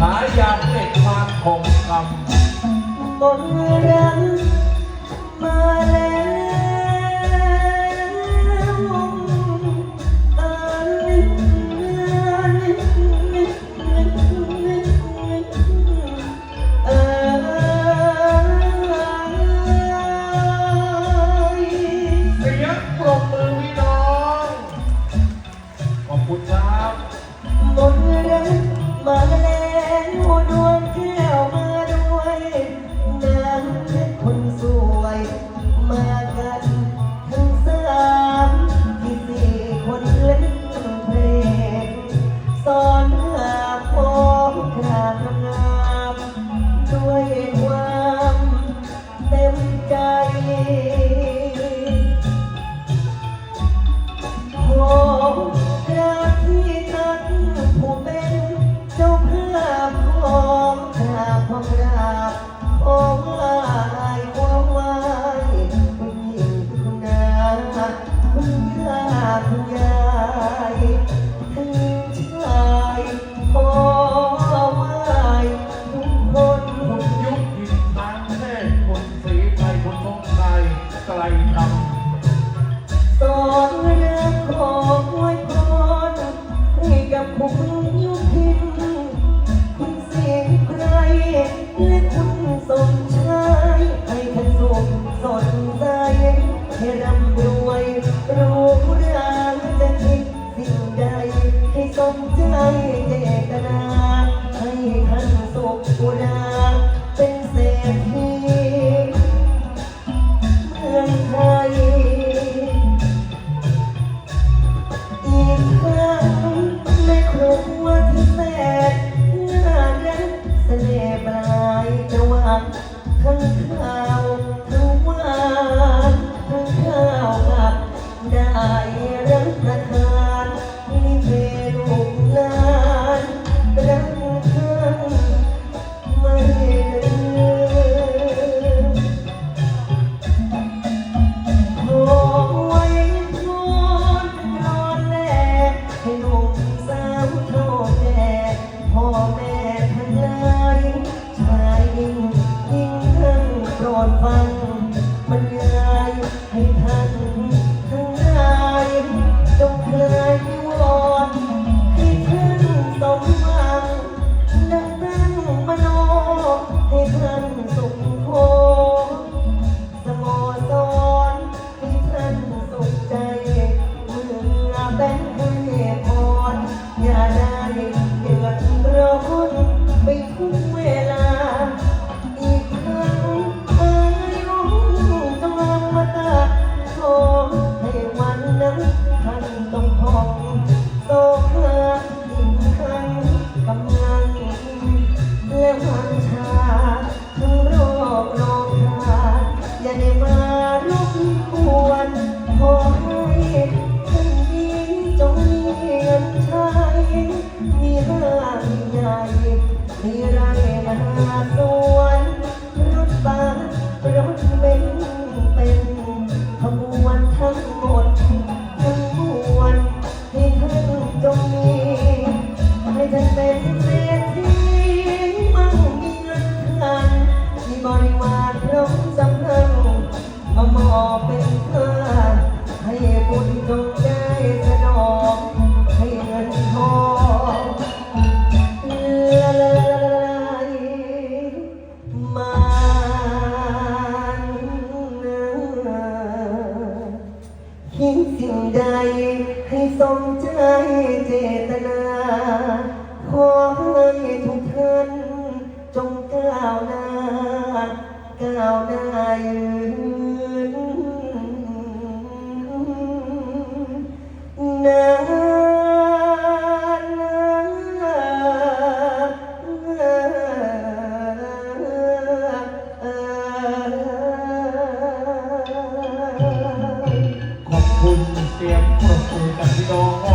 หายานเด็กมาคงมกำต้นรักมาแล้วยเอ่ยเสียงปรบมือพี่น้อขอบคุณครับต้รักมาเล้ จากโอ้ไอ้วามวายิ่งคุณนาคุณยาคุยายคุณชายโอ้ไอ้ทุคนคนยุคนางแท่คนสีไทยคนทรงไทไกลดำ น เศรษฐีมั่งมีเงินเงินมีบริวารร้อมสำเนัมามอบเป็นเพื่ให้บุญจงได้สนองให้เงินทองละลายมันคิดสิ่งใดให้สมใจเจตนา ขอให้ทุกท่านจงก้าวหน้า ก้าวหน้ายืนนานนานนนขอบคุณเสียงปรบมือจากพี่น้อง